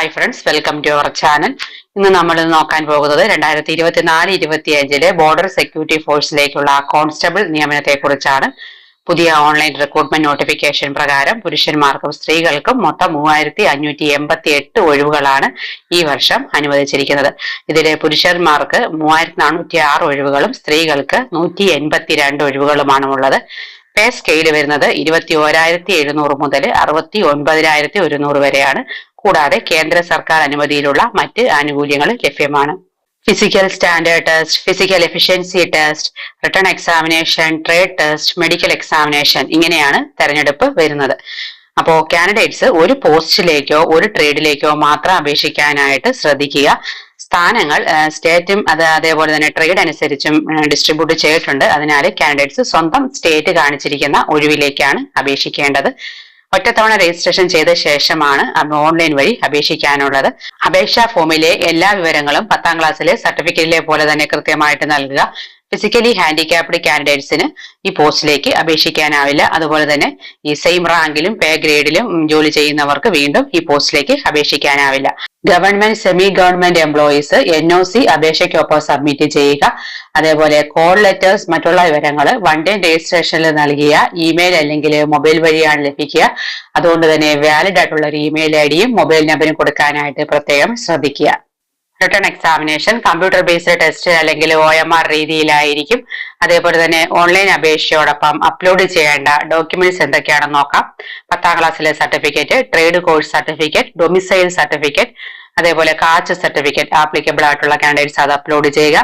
Hi friends welcome to our channel ഇന്ന് നമ്മൾ നോക്കാൻ പോകുന്നത് രണ്ടായിരത്തി ഇരുപത്തിനാല് ഇരുപത്തി അഞ്ചിലെ ബോർഡർ സെക്യൂരിറ്റി ഫോഴ്സിലേക്കുള്ള കോൺസ്റ്റബിൾ നിയമനത്തെ കുറിച്ചാണ് പുതിയ ഓൺലൈൻ റിക്രൂട്ട്മെന്റ് നോട്ടിഫിക്കേഷൻ പ്രകാരം പുരുഷന്മാർക്കും സ്ത്രീകൾക്കും മൊത്തം മൂവായിരത്തി അഞ്ഞൂറ്റി എൺപത്തി എട്ട് ഒഴിവുകളാണ് ഈ വർഷം അനുവദിച്ചിരിക്കുന്നത്. ഇതിലെ പുരുഷന്മാർക്ക് മൂവായിരത്തി നാനൂറ്റി ആറ് ഒഴിവുകളും സ്ത്രീകൾക്ക് നൂറ്റി എൺപത്തി രണ്ട് ഒഴിവുകളുമാണ് ഉള്ളത് പേ സ്കെയിൽ വരുന്നത് ഇരുപത്തി ഓരായിരത്തി എഴുന്നൂറ് മുതൽ അറുപത്തി ഒൻപതിനായിരത്തി ഒരുന്നൂറ് വരെയാണ്. കൂടാതെ കേന്ദ്ര സർക്കാർ അനുമതിയിലുള്ള മറ്റ് ആനുകൂല്യങ്ങൾ ലഭ്യമാണ്. Physical standard test physical efficiency test written examination trade test medical examination ഇങ്ങനെയാണ് തെരഞ്ഞെടുപ്പ് വരുന്നത്. അപ്പോൾ കാൻഡിഡേറ്റ്സ് ഒരു പോസ്റ്റിലേക്കോ ഒരു ട്രേഡിലേക്കോ മാത്രം അപേക്ഷിക്കാനായിട്ട് ശ്രദ്ധിക്കുക. സ്ഥാനങ്ങൾ സ്റ്റേറ്റും അത് അതേപോലെ തന്നെ ട്രേഡ് അനുസരിച്ചും ഡിസ്ട്രിബ്യൂട്ട് ചെയ്തിട്ടുണ്ട്. അതിനാൽ കാൻഡിഡേറ്റ്സ് സ്വന്തം സ്റ്റേറ്റ് കാണിച്ചിരിക്കുന്ന ഒഴിവിലേക്കാണ് അപേക്ഷിക്കേണ്ടത്. ഒറ്റത്തവണ രജിസ്ട്രേഷൻ ചെയ്ത ശേഷമാണ് ഓൺലൈൻ വഴി അപേക്ഷിക്കാനുള്ളത്. അപേക്ഷാ ഫോമിലെ എല്ലാ വിവരങ്ങളും പത്താം ക്ലാസ്സിലെ സർട്ടിഫിക്കറ്റിലെ പോലെ തന്നെ കൃത്യമായിട്ട് നൽകുക. ഫിസിക്കലി ഹാൻഡിക്യാപ്ഡ് കാൻഡിഡേറ്റ്സിന് ഈ പോസ്റ്റിലേക്ക് അപേക്ഷിക്കാനാവില്ല. അതുപോലെ തന്നെ ഈ സെയിം റാങ്കിലും പേ ഗ്രേഡിലും ജോലി ചെയ്യുന്നവർക്ക് വീണ്ടും ഈ പോസ്റ്റിലേക്ക് അപേക്ഷിക്കാനാവില്ല. Government semi government employees N O C അപേക്ഷയ്ക്കൊപ്പം submit ചെയ്യുക. അതേപോലെ കോൾ ലെറ്റേഴ്സ് മറ്റുള്ള വിവരങ്ങൾ വൺ ഡേ രജിസ്ട്രേഷനിൽ നൽകിയ ഇമെയിൽ അല്ലെങ്കിൽ മൊബൈൽ വഴിയാണ് ലഭിക്കുക. അതുകൊണ്ട് തന്നെ വാലിഡ് ആയിട്ടുള്ള ഒരു ഇമെയിൽ ഐ ഡിയും മൊബൈൽ നമ്പറും കൊടുക്കാനായിട്ട് പ്രത്യേകം ശ്രദ്ധിക്കുക. Written examination computer based test അല്ലെങ്കിൽ ഒ എം ആർ രീതിയിലായിരിക്കും. അതേപോലെ തന്നെ ഓൺലൈൻ അപേക്ഷയോടൊപ്പം അപ്ലോഡ് ചെയ്യേണ്ട ഡോക്യുമെന്റ്സ് എന്തൊക്കെയാണെന്ന് നോക്കാം. പത്താം ക്ലാസ്സിലെ certificate trade course certificate domicile certificate അതേപോലെ കാച്ച് സർട്ടിഫിക്കറ്റ് ആപ്ലിക്കബിൾ ആയിട്ടുള്ള കാൻഡിഡേറ്റ്സ് അത് അപ്ലോഡ് ചെയ്യുക.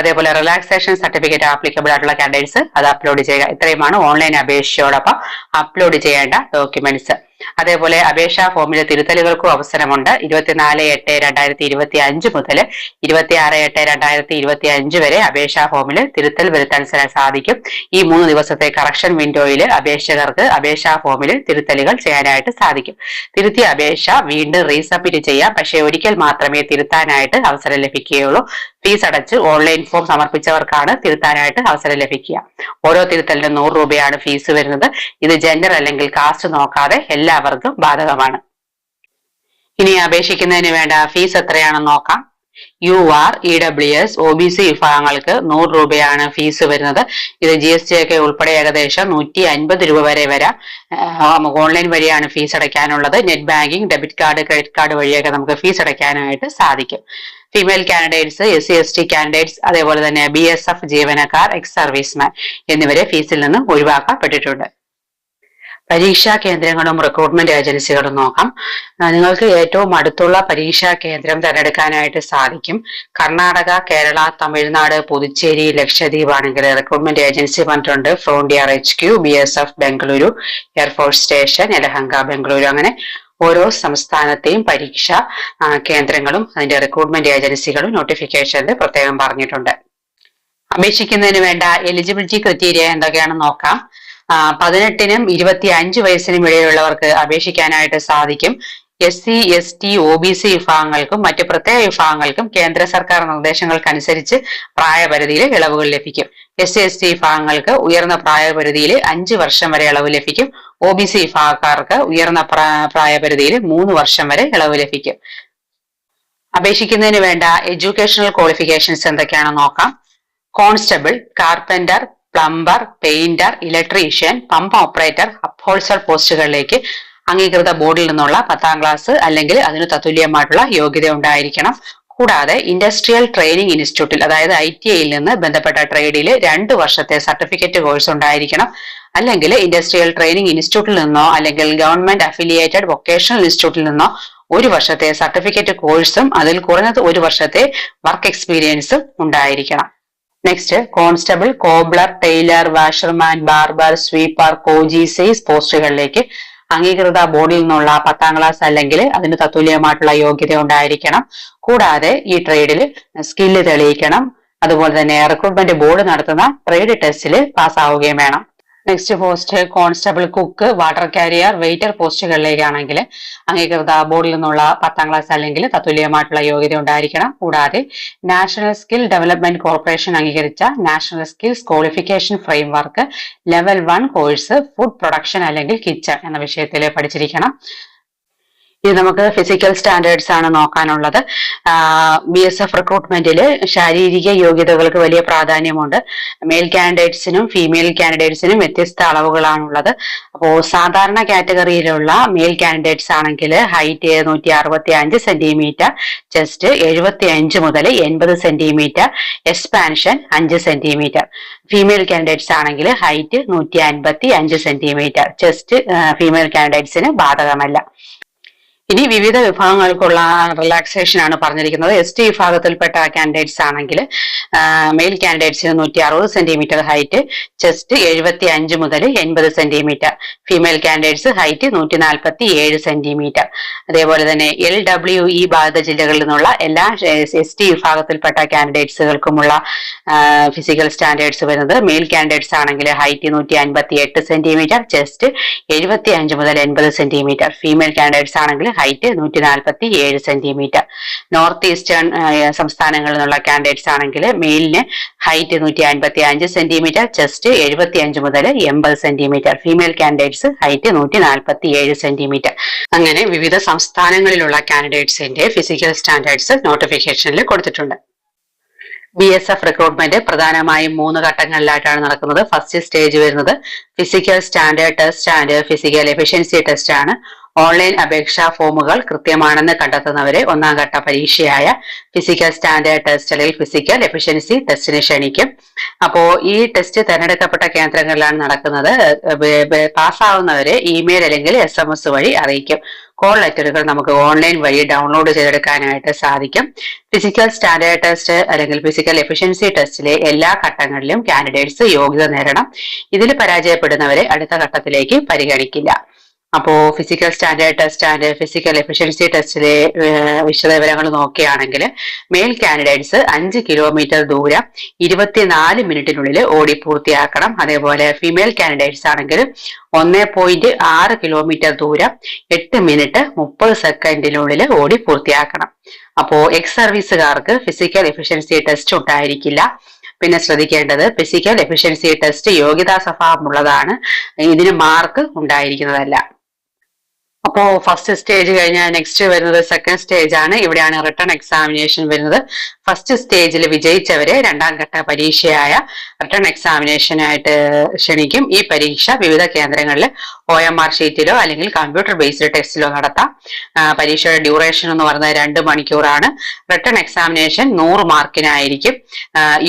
അതേപോലെ റിലാക്സേഷൻ സർട്ടിഫിക്കറ്റ് ആപ്ലിക്കബിൾ ആയിട്ടുള്ള കാൻഡിഡേറ്റ്സ് അത് അപ്ലോഡ് ചെയ്യുക. ഇത്രയുമാണ് ഓൺലൈൻ അപേക്ഷയോടൊപ്പം അപ്ലോഡ് ചെയ്യേണ്ട ഡോക്യുമെന്റ്സ് അതേപോലെ അപേക്ഷാ ഫോമിലെ തിരുത്തലുകൾക്കും അവസരമുണ്ട്. ഇരുപത്തിനാല് എട്ട് രണ്ടായിരത്തി ഇരുപത്തി അഞ്ച് മുതൽ ഇരുപത്തി ആറ് എട്ട് രണ്ടായിരത്തി ഇരുപത്തി അഞ്ച് വരെ അപേക്ഷാ ഫോമിൽ തിരുത്തൽ വരുത്താൻ സാധിക്കും. ഈ മൂന്ന് ദിവസത്തെ കറക്ഷൻ വിൻഡോയിൽ അപേക്ഷകർക്ക് അപേക്ഷാ ഫോമിൽ തിരുത്തലുകൾ ചെയ്യാനായിട്ട് സാധിക്കും. തിരുത്തിയ അപേക്ഷ വീണ്ടും റീസബ്മിറ്റ് ചെയ്യാം. പക്ഷേ ഒരിക്കൽ മാത്രമേ തിരുത്താനായിട്ട് അവസരം ലഭിക്കുകയുള്ളൂ. ഫീസ് അടച്ച് ഓൺലൈൻ ഫോം സമർപ്പിച്ചവർക്കാണ് തിരുത്താനായിട്ട് അവസരം ലഭിക്കുക. ഓരോ തിരുത്തലിനും നൂറ് രൂപയാണ് ഫീസ് വരുന്നത്. ഇത് ജെൻഡർ അല്ലെങ്കിൽ കാസ്റ്റ് നോക്കാതെ എല്ലാവർക്കും ബാധകമാണ്. ഇനി അപേക്ഷിക്കുന്നതിന് വേണ്ട ഫീസ് എത്രയാണെന്ന് നോക്കാം. U R E W S O B C വിഭാഗങ്ങൾക്ക് നൂറ് രൂപയാണ് ഫീസ് വരുന്നത്. ഇത് ജി എസ് ടി ഒക്കെ ഉൾപ്പെടെ ഏകദേശം നൂറ്റി അൻപത് രൂപ വരെ വരാം. നമുക്ക് ഓൺലൈൻ വഴിയാണ് fees അടയ്ക്കാനുള്ളത്. Net banking debit card credit card വഴിയൊക്കെ നമുക്ക് ഫീസ് അടയ്ക്കാനായിട്ട് സാധിക്കും. Female candidates S C S T candidates അതേപോലെ തന്നെ ബി എസ് എഫ് ജീവനക്കാർ എക്സ് സർവീസ്മാൻ എന്നിവരെ ഫീസിൽ നിന്ന് ഒഴിവാക്കപ്പെട്ടിട്ടുണ്ട്. പരീക്ഷാ കേന്ദ്രങ്ങളും റിക്രൂട്ട്മെന്റ് ഏജൻസികളും നോക്കാം. നിങ്ങൾക്ക് ഏറ്റവും അടുത്തുള്ള പരീക്ഷാ കേന്ദ്രം തിരഞ്ഞെടുക്കാനായിട്ട് സാധിക്കും. കർണാടക കേരള തമിഴ്നാട് പുതുച്ചേരി ലക്ഷദ്വീപ് ആണെങ്കിൽ റിക്രൂട്ട്മെന്റ് ഏജൻസി പറഞ്ഞിട്ടുണ്ട്. Frontier H Q B S F Bengaluru air force station Yelahanka Bengaluru അങ്ങനെ ഓരോ സംസ്ഥാനത്തെയും പരീക്ഷാ കേന്ദ്രങ്ങളും അതിന്റെ റിക്രൂട്ട്മെന്റ് ഏജൻസികളും നോട്ടിഫിക്കേഷനിൽ പ്രത്യേകം പറഞ്ഞിട്ടുണ്ട്. അപേക്ഷിക്കുന്നതിന് വേണ്ട എലിജിബിലിറ്റി ക്രൈറ്റീരിയ എന്തൊക്കെയാണെന്ന് നോക്കാം. പതിനെട്ടിനും ഇരുപത്തി അഞ്ച് വയസ്സിനും ഇടയിലുള്ളവർക്ക് അപേക്ഷിക്കാനായിട്ട് സാധിക്കും. S C S T O B C വിഭാഗങ്ങൾക്കും മറ്റ് പ്രത്യേക വിഭാഗങ്ങൾക്കും കേന്ദ്ര സർക്കാർ നിർദ്ദേശങ്ങൾക്കനുസരിച്ച് പ്രായപരിധിയിൽ ഇളവുകൾ ലഭിക്കും. എസ് സി എസ് ടി വിഭാഗങ്ങൾക്ക് ഉയർന്ന പ്രായപരിധിയിൽ അഞ്ച് വർഷം വരെ ഇളവ് ലഭിക്കും. ഒ ബി സി വിഭാഗക്കാർക്ക് ഉയർന്ന പ്രായപരിധിയിൽ മൂന്ന് വർഷം വരെ ഇളവ് ലഭിക്കും. അപേക്ഷിക്കുന്നതിന് വേണ്ട എഡ്യൂക്കേഷണൽ ക്വാളിഫിക്കേഷൻസ് എന്തൊക്കെയാണെന്ന് നോക്കാം. Constable carpenter plumber painter electrician pump operator upholster പോസ്റ്റുകളിലേക്ക് അംഗീകൃത ബോർഡിൽ നിന്നുള്ള പത്താം ക്ലാസ് അല്ലെങ്കിൽ അതിന് തത്തുല്യമായിട്ടുള്ള യോഗ്യത ഉണ്ടായിരിക്കണം. കൂടാതെ ഇൻഡസ്ട്രിയൽ ട്രെയിനിങ് ഇൻസ്റ്റിറ്റ്യൂട്ടിൽ അതായത് ഐ ടി ഐയിൽ നിന്ന് ബന്ധപ്പെട്ട ട്രേഡിൽ രണ്ട് വർഷത്തെ സർട്ടിഫിക്കറ്റ് കോഴ്സ് ഉണ്ടായിരിക്കണം. അല്ലെങ്കിൽ ഇൻഡസ്ട്രിയൽ ട്രെയിനിങ് ഇൻസ്റ്റിറ്റ്യൂട്ടിൽ നിന്നോ അല്ലെങ്കിൽ ഗവൺമെന്റ് അഫിലിയേറ്റഡ് വൊക്കേഷണൽ ഇൻസ്റ്റിറ്റ്യൂട്ടിൽ നിന്നോ ഒരു വർഷത്തെ സർട്ടിഫിക്കറ്റ് കോഴ്സും അതിൽ കുറഞ്ഞത് ഒരു വർഷത്തെ വർക്ക് എക്സ്പീരിയൻസും ഉണ്ടായിരിക്കണം. Next constable cobbler tailor washerman barber sweeper khoji syce പോസ്റ്റുകളിലേക്ക് അംഗീകൃത ബോർഡിൽ നിന്നുള്ള പത്താം ക്ലാസ് അല്ലെങ്കിൽ അതിന് തത്തുല്യമായിട്ടുള്ള യോഗ്യത ഉണ്ടായിരിക്കണം. കൂടാതെ ഈ ട്രേഡിൽ സ്കില്ല് തെളിയിക്കണം. അതുപോലെ തന്നെ റിക്രൂട്ട്മെന്റ് ബോർഡ് നടത്തുന്ന ട്രേഡ് ടെസ്റ്റിൽ പാസ്സാവുകയും വേണം. Next post constable cook water carrier waiter പോസ്റ്റുകളിലേക്കാണെങ്കിൽ അംഗീകൃത ബോർഡിൽ നിന്നുള്ള പത്താം ക്ലാസ് അല്ലെങ്കിൽ തത്തുല്യമായിട്ടുള്ള യോഗ്യത ഉണ്ടായിരിക്കണം. കൂടാതെ നാഷണൽ സ്കിൽ ഡെവലപ്മെന്റ് കോർപ്പറേഷൻ അംഗീകരിച്ച national skills qualification framework level one course food production അല്ലെങ്കിൽ കിച്ചൺ എന്ന വിഷയത്തിൽ പഠിച്ചിരിക്കണം. ഇത് നമുക്ക് ഫിസിക്കൽ സ്റ്റാൻഡേർഡ്സ് ആണ് നോക്കാനുള്ളത്. ബി എസ് എഫ് റിക്രൂട്ട്മെന്റിൽ ശാരീരിക യോഗ്യതകൾക്ക് വലിയ പ്രാധാന്യമുണ്ട്. മെയിൽ കാൻഡിഡേറ്റ്സിനും ഫീമെയിൽ കാൻഡിഡേറ്റ്സിനും വ്യത്യസ്ത അളവുകളാണുള്ളത്. അപ്പോൾ സാധാരണ കാറ്റഗറിയിലുള്ള മെയിൽ കാൻഡിഡേറ്റ്സ് ആണെങ്കിൽ ഹൈറ്റ് നൂറ്റി അറുപത്തി അഞ്ച് സെന്റിമീറ്റർ ചെസ്റ്റ് എഴുപത്തി അഞ്ച് മുതൽ എൺപത് സെന്റിമീറ്റർ എക്സ്പാൻഷൻ അഞ്ച് സെന്റിമീറ്റർ ഫീമെയിൽ കാൻഡിഡേറ്റ്സ് ആണെങ്കിൽ ഹൈറ്റ് നൂറ്റി അൻപത്തി അഞ്ച് സെന്റിമീറ്റർ ചെസ്റ്റ് ഫീമെയിൽ കാൻഡിഡേറ്റ്സിന് ബാധകമല്ല. ഇനി വിവിധ വിഭാഗങ്ങൾക്കുള്ള റിലാക്സേഷൻ ആണ് പറഞ്ഞിരിക്കുന്നത്. എസ് ടി വിഭാഗത്തിൽപ്പെട്ട കാൻഡിഡേറ്റ്സ് ആണെങ്കിൽ മെയിൽ കാൻഡിഡേറ്റ്സിന് നൂറ്റി അറുപത് സെന്റിമീറ്റർ ഹൈറ്റ് ചെസ്റ്റ് എഴുപത്തി അഞ്ച് മുതൽ എൺപത് സെന്റിമീറ്റർ ഫീമെയിൽ കാൻഡിഡേറ്റ്സ് ഹൈറ്റ് നൂറ്റി നാൽപ്പത്തി ഏഴ് സെന്റിമീറ്റർ അതേപോലെ തന്നെ എൽ ഡബ്ല്യു ഇ ബാധിത ജില്ലകളിൽ നിന്നുള്ള എല്ലാ എസ് ടി വിഭാഗത്തിൽപ്പെട്ട കാൻഡിഡേറ്റ്സുകൾക്കുമുള്ള ഫിസിക്കൽ സ്റ്റാൻഡേർഡ്സ് വരുന്നത് മെയിൽ കാൻഡിഡേറ്റ്സ് ആണെങ്കിൽ ഹൈറ്റ് നൂറ്റി അൻപത്തി എട്ട് സെന്റിമീറ്റർ ചെസ്റ്റ് എഴുപത്തി അഞ്ച് മുതൽ എൺപത് സെന്റിമീറ്റർ ഫീമെയിൽ കാൻഡിഡേറ്റ്സ് ആണെങ്കിൽ ഹൈറ്റ് നൂറ്റി നാൽപ്പത്തി ഏഴ് സെന്റിമീറ്റർ. നോർത്ത് ഈസ്റ്റേൺ സംസ്ഥാനങ്ങളിൽ നിന്നുള്ള കാൻഡിഡേറ്റ്സ് ആണെങ്കിൽ മെയിലിന് ഹൈറ്റ് നൂറ്റി അൻപത്തി അഞ്ച് സെന്റിമീറ്റർ ചെസ്റ്റ് എഴുപത്തി അഞ്ച് മുതൽ എൺപത് സെന്റിമീറ്റർ. ഫീമെയിൽ കാൻഡിഡേറ്റ്സ് ഹൈറ്റ് നൂറ്റി നാൽപ്പത്തി ഏഴ് സെന്റിമീറ്റർ. അങ്ങനെ വിവിധ സംസ്ഥാനങ്ങളിലുള്ള കാൻഡിഡേറ്റ്സിന്റെ ഫിസിക്കൽ സ്റ്റാൻഡേർഡ്സ് നോട്ടിഫിക്കേഷനിൽ കൊടുത്തിട്ടുണ്ട്. ബി എസ് എഫ് റിക്രൂട്ട്മെന്റ് പ്രധാനമായും മൂന്ന് ഘട്ടങ്ങളിലായിട്ടാണ് നടക്കുന്നത്. ഫസ്റ്റ് സ്റ്റേജ് വരുന്നത് physical standard test and physical efficiency test ആണ്. ഓൺലൈൻ അപേക്ഷാ ഫോമുകൾ കൃത്യമാണെന്ന് കണ്ടെത്തുന്നവരെ ഒന്നാം ഘട്ട പരീക്ഷയായ ഫിസിക്കൽ സ്റ്റാൻഡേർഡ് ടെസ്റ്റ് അല്ലെങ്കിൽ ഫിസിക്കൽ എഫിഷ്യൻസി ടെസ്റ്റിന് ക്ഷണിക്കും. അപ്പോൾ ഈ ടെസ്റ്റ് തെരഞ്ഞെടുക്കപ്പെട്ട കേന്ദ്രങ്ങളിലാണ് നടക്കുന്നത്. പാസ്സാവുന്നവരെ ഇമെയിൽ അല്ലെങ്കിൽ എസ് എം എസ് വഴി അറിയിക്കും കോൾ ലെറ്ററുകൾ നമുക്ക് ഓൺലൈൻ വഴി ഡൗൺലോഡ് ചെയ്തെടുക്കാനായിട്ട് സാധിക്കും. ഫിസിക്കൽ സ്റ്റാൻഡേർഡ് ടെസ്റ്റ് അല്ലെങ്കിൽ ഫിസിക്കൽ എഫിഷ്യൻസി ടെസ്റ്റിലെ എല്ലാ ഘട്ടങ്ങളിലും കാൻഡിഡേറ്റ്സ് യോഗ്യത നേടണം. ഇതിൽ പരാജയപ്പെടുന്നവരെ അടുത്ത ഘട്ടത്തിലേക്ക് പരിഗണിക്കില്ല. അപ്പോ physical standard test and physical efficiency ടെസ്റ്റിലെ വിശദവിവരങ്ങൾ നോക്കുകയാണെങ്കിൽ മെയിൽ കാൻഡിഡേറ്റ്സ് അഞ്ച് കിലോമീറ്റർ ദൂരം ഇരുപത്തിനാല് മിനിറ്റിനുള്ളിൽ ഓടി പൂർത്തിയാക്കണം. അതേപോലെ ഫീമെയിൽ കാൻഡിഡേറ്റ്സ് ആണെങ്കിൽ ഒന്ന് പോയിന്റ് ആറ് കിലോമീറ്റർ ദൂരം എട്ട് മിനിറ്റ് മുപ്പത് സെക്കൻഡിനുള്ളിൽ ഓടി പൂർത്തിയാക്കണം. അപ്പോ എക്സ് സർവീസുകാർക്ക് ഫിസിക്കൽ എഫിഷ്യൻസി ടെസ്റ്റ് ഉണ്ടായിരിക്കില്ല. പിന്നെ ശ്രദ്ധിക്കേണ്ടത് ഫിസിക്കൽ എഫിഷ്യൻസി ടെസ്റ്റ് യോഗ്യതാ സ്വഭാവമുള്ളതാണ്. ഇതിന് മാർക്ക് ഉണ്ടായിരിക്കുന്നതല്ല. അപ്പോ ഫസ്റ്റ് സ്റ്റേജ് കഴിഞ്ഞാൽ നെക്സ്റ്റ് വരുന്നത് സെക്കൻഡ് സ്റ്റേജ് ആണ്. ഇവിടെയാണ് റിട്ടേൺ എക്സാമിനേഷൻ വരുന്നത്. ഫസ്റ്റ് സ്റ്റേജിൽ വിജയിച്ചവരെ രണ്ടാം ഘട്ട പരീക്ഷയായ റിട്ടേൺ എക്സാമിനേഷനായിട്ട് ക്ഷണിക്കും. ഈ പരീക്ഷ വിവിധ കേന്ദ്രങ്ങളിൽ ഒ എം ആർ ഷീറ്റിലോ അല്ലെങ്കിൽ കമ്പ്യൂട്ടർ ബേസ്ഡ് ടെസ്റ്റിലോ നടത്താം. പരീക്ഷയുടെ ഡ്യൂറേഷൻ എന്ന് പറയുന്നത് രണ്ട് മണിക്കൂറാണ്. റിട്ടേൺ എക്സാമിനേഷൻ നൂറ് മാർക്കിനായിരിക്കും.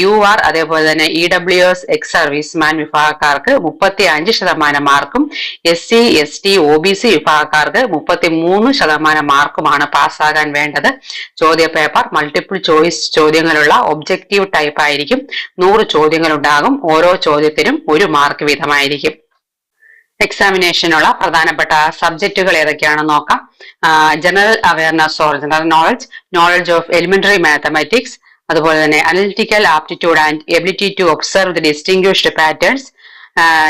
യു ആർ അതേപോലെ തന്നെ E W S ex serviceman വിഭാഗക്കാർക്ക് മുപ്പത്തി അഞ്ച് ശതമാനം മാർക്കും. S C S T O B C വിഭാഗക്കാർക്ക് മുപ്പത്തി മൂന്ന് ശതമാനം മാർക്കുമാണ് പാസ്സാകാൻ വേണ്ടത്. ചോദ്യ പേപ്പർ മൾട്ടിപ്പിൾ ചോയ്സ് ചോദ്യങ്ങളുള്ള ഒബ്ജക്റ്റീവ് ടൈപ്പ് ആയിരിക്കും. നൂറ് ചോദ്യങ്ങൾ ഉണ്ടാകും ഓരോ ചോദ്യത്തിനും ഒരു മാർക്ക് വീതമായിരിക്കും. എക്സാമിനേഷനുള്ള പ്രധാനപ്പെട്ട സബ്ജക്റ്റുകൾ ഏതൊക്കെയാണെന്ന് നോക്കാം. General awareness or general knowledge knowledge of elementary mathematics അതുപോലെ തന്നെ analytical aptitude and ability to observe the distinguished patterns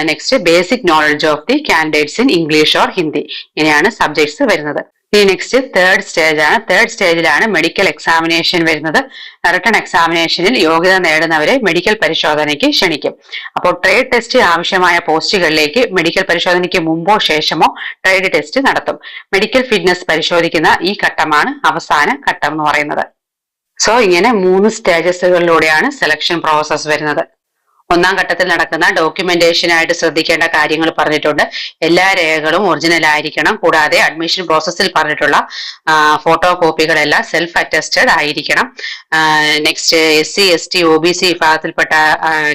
next basic knowledge of the candidates in English or Hindi ഇങ്ങനെയാണ് സബ്ജക്ട്സ് വരുന്നത്. ഇനി നെക്സ്റ്റ് തേർഡ് സ്റ്റേജ് ആണ്. Third സ്റ്റേജിലാണ് medical examination വരുന്നത്. Written എക്സാമിനേഷനിൽ യോഗ്യത നേടുന്നവരെ മെഡിക്കൽ പരിശോധനയ്ക്ക് ക്ഷണിക്കും. അപ്പോൾ ട്രേഡ് ടെസ്റ്റ് ആവശ്യമായ പോസ്റ്റുകളിലേക്ക് മെഡിക്കൽ പരിശോധനയ്ക്ക് മുമ്പോ ശേഷമോ ട്രേഡ് ടെസ്റ്റ് നടത്തും. മെഡിക്കൽ ഫിറ്റ്നസ് പരിശോധിക്കുന്ന ഈ ഘട്ടമാണ് അവസാന ഘട്ടം എന്ന് പറയുന്നത്. സോ ഇങ്ങനെ മൂന്ന് സ്റ്റേജസുകളിലൂടെയാണ് സെലക്ഷൻ പ്രോസസ് വരുന്നത്. ഒന്നാം ഘട്ടത്തിൽ നടക്കുന്ന ഡോക്യുമെന്റേഷനായിട്ട് ശ്രദ്ധിക്കേണ്ട കാര്യങ്ങൾ പറഞ്ഞിട്ടുണ്ട്. എല്ലാ രേഖകളും ഒറിജിനൽ ആയിരിക്കണം. കൂടാതെ അഡ്മിഷൻ പ്രോസസ്സിൽ പറഞ്ഞിട്ടുള്ള ഫോട്ടോ കോപ്പികളെല്ലാം സെൽഫ് അറ്റസ്റ്റഡ് ആയിരിക്കണം next S C S T O B C വിഭാഗത്തിൽപ്പെട്ട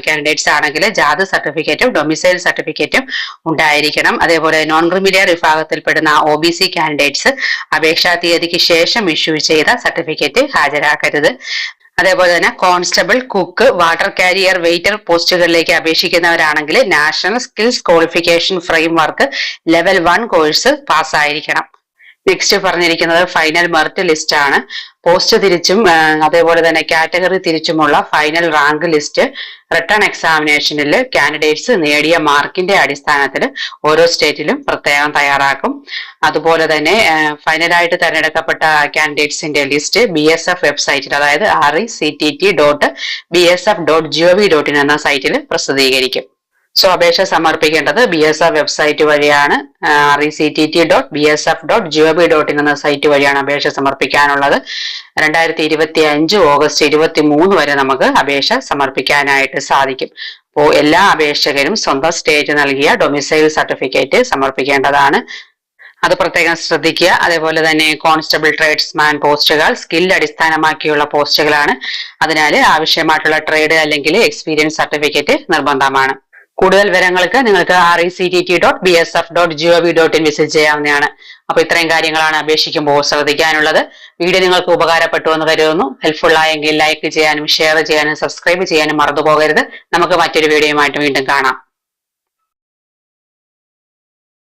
കാൻഡിഡേറ്റ്സ് ആണെങ്കിൽ ജാതി സർട്ടിഫിക്കറ്റും ഡൊമിസൈൽ സർട്ടിഫിക്കറ്റും ഉണ്ടായിരിക്കണം. അതേപോലെ നോൺ ക്രിമിലിയർ വിഭാഗത്തിൽപ്പെടുന്ന ഒ ബി സി കാൻഡിഡേറ്റ്സ് അപേക്ഷാ തീയതിക്ക് ശേഷം ഇഷ്യൂ ചെയ്ത സർട്ടിഫിക്കറ്റ് ഹാജരാക്കരുത്. അതേപോലെ തന്നെ constable cook water carrier waiter പോസ്റ്റുകളിലേക്ക് അപേക്ഷിക്കുന്നവരാണെങ്കിൽ national skills qualification framework level one course പാസ്സായിരിക്കണം. Next പറഞ്ഞിരിക്കുന്നത് ഫൈനൽ മെറിറ്റ് ലിസ്റ്റ് ആണ്. പോസ്റ്റ് തിരിച്ചും അതേപോലെ തന്നെ കാറ്റഗറി തിരിച്ചുമുള്ള ഫൈനൽ റാങ്ക് ലിസ്റ്റ് റിട്ടേൺ എക്സാമിനേഷനിൽ കാൻഡിഡേറ്റ്സ് നേടിയ മാർക്കിന്റെ അടിസ്ഥാനത്തിൽ ഓരോ സ്റ്റേറ്റിലും പ്രത്യേകം തയ്യാറാക്കും. അതുപോലെ തന്നെ ഫൈനലായിട്ട് തിരഞ്ഞെടുക്കപ്പെട്ട കാൻഡിഡേറ്റ്സിന്റെ ലിസ്റ്റ് ബി എസ് എഫ് വെബ്സൈറ്റിൽ അതായത് R E C T T dot B S F dot G O V dot in എന്ന സൈറ്റിൽ പ്രസിദ്ധീകരിക്കും. സോ അപേക്ഷ സമർപ്പിക്കേണ്ടത് ബി എസ് എഫ് വെബ്സൈറ്റ് വഴിയാണ്. R E C T T dot B S F dot G O B dot in എന്ന site വഴിയാണ് അപേക്ഷ സമർപ്പിക്കാനുള്ളത്. രണ്ടായിരത്തി ഇരുപത്തി അഞ്ച് ഓഗസ്റ്റ് ഇരുപത്തി മൂന്ന് വരെ നമുക്ക് അപേക്ഷ സമർപ്പിക്കാനായിട്ട് സാധിക്കും. അപ്പോൾ എല്ലാ അപേക്ഷകരും സ്വന്തം സ്റ്റേറ്റ് നൽകിയ ഡൊമിസൈൽ സർട്ടിഫിക്കറ്റ് സമർപ്പിക്കേണ്ടതാണ്. അത് പ്രത്യേകം ശ്രദ്ധിക്കുക. അതേപോലെ തന്നെ കോൺസ്റ്റബിൾ ട്രേഡ്സ്മാൻ പോസ്റ്റുകൾ സ്കിൽ അടിസ്ഥാനമാക്കിയുള്ള പോസ്റ്റുകളാണ് അതിനാൽ ആവശ്യമായിട്ടുള്ള ട്രേഡ് അല്ലെങ്കിൽ എക്സ്പീരിയൻസ് സർട്ടിഫിക്കറ്റ് നിർബന്ധമാണ്. കൂടുതൽ വിവരങ്ങൾക്ക് നിങ്ങൾക്ക് R E C T dot B S F dot G O V dot in visit ചെയ്യാവുന്നതാണ്. അപ്പൊ ഇത്രയും കാര്യങ്ങളാണ് അപേക്ഷിക്കുമ്പോൾ ശ്രദ്ധിക്കാനുള്ളത്. വീഡിയോ നിങ്ങൾക്ക് ഉപകാരപ്പെട്ടു എന്ന് കരുതുന്നു. ഹെൽപ്ഫുൾ ആയെങ്കിൽ ലൈക്ക് ചെയ്യാനും ഷെയർ ചെയ്യാനും സബ്സ്ക്രൈബ് ചെയ്യാനും മറന്നു പോകരുത് നമുക്ക് മറ്റൊരു വീഡിയോയുമായിട്ട് വീണ്ടും കാണാം.